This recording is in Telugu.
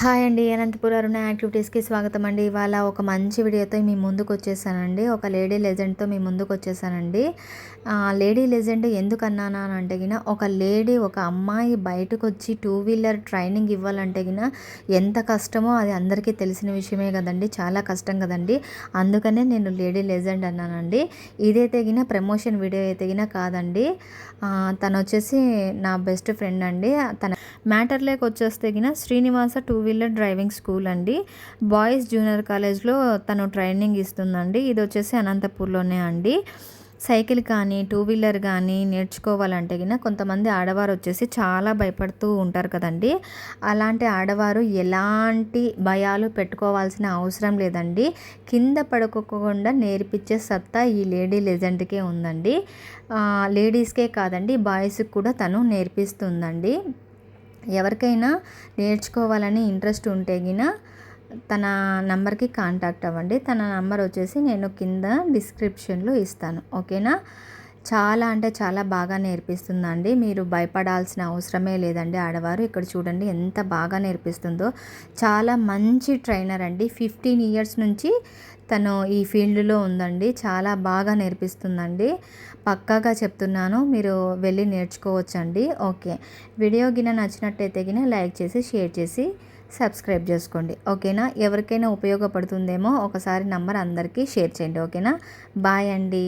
హాయ్ అండి అనంతపురం అరుణ యాక్టివిటీస్కి స్వాగతం అండి ఇవాళ ఒక మంచి వీడియోతో మీ ముందుకు వచ్చేసానండి ఒక లేడీ లెజెండ్తో మీ ముందుకు వచ్చేసానండి లేడీ లెజెండ్ ఎందుకు అన్నానా అని అంటే గిన ఒక లేడీ ఒక అమ్మాయి బయటకు వచ్చి టూ వీలర్ ట్రైనింగ్ ఇవ్వాలంటే గిన ఎంత కష్టమో అది అందరికీ తెలిసిన విషయమే కదండి. చాలా కష్టం కదండి. అందుకనే నేను లేడీ లెజెండ్ అన్నానండి. ఇదైతే గిన ప్రమోషన్ వీడియో అయితే గిన కాదండి. తను వచ్చేసి నా బెస్ట్ ఫ్రెండ్ అండి. తన మ్యాటర్లోకి వచ్చేస్తే గిన Srinivasa two wheeler driving school అండి. బాయ్స్ జూనియర్ కాలేజ్లో తను ట్రైనింగ్ ఇస్తుందండి. ఇది వచ్చేసి అనంతపూర్లోనే అండి. సైకిల్ కానీ టూ వీలర్ కానీ నేర్చుకోవాలంటే గిన కొంతమంది ఆడవారు వచ్చేసి చాలా భయపడుతూ ఉంటారు కదండి. అలాంటి ఆడవారు ఎలాంటి భయాలు పెట్టుకోవాల్సిన అవసరం లేదండి. కింద పడుకోకుండా నేర్పించే సత్తా ఈ లేడీ లెజెండ్కే ఉందండి. లేడీస్కే కాదండి బాయ్స్కి కూడా తను నేర్పిస్తుందండి. ఎవరికైనా నేర్చుకోవాలని ఇంట్రెస్ట్ ఉంటే గిన తన నంబర్కి కాంటాక్ట్ అవ్వండి. తన నంబర్ వచ్చేసి నేను కింద డిస్క్రిప్షన్లో ఇస్తాను. ఓకేనా? చాలా అంటే చాలా బాగా నేర్పిస్తుందండి. మీరు భయపడాల్సిన అవసరమే లేదండి ఆడవారు. ఇక్కడ చూడండి ఎంత బాగా నేర్పిస్తుందో. చాలా మంచి ట్రైనర్ అండి. ఫిఫ్టీన్ ఇయర్స్ నుంచి తను ఈ ఫీల్డ్లో ఉందండి. చాలా బాగా నేర్పిస్తుందండి. పక్కాగా చెప్తున్నాను మీరు వెళ్ళి నేర్చుకోవచ్చండి. ఓకే. వీడియో గిన నచ్చినట్టయితే గిన లైక్ చేసి షేర్ చేసి సబ్స్క్రైబ్ చేసుకోండి. ఓకేనా? ఎవరికైనా ఉపయోగపడుతుందేమో ఒకసారి నంబర్ అందరికీ షేర్ చేయండి. ఓకేనా? బాయ్ అండి.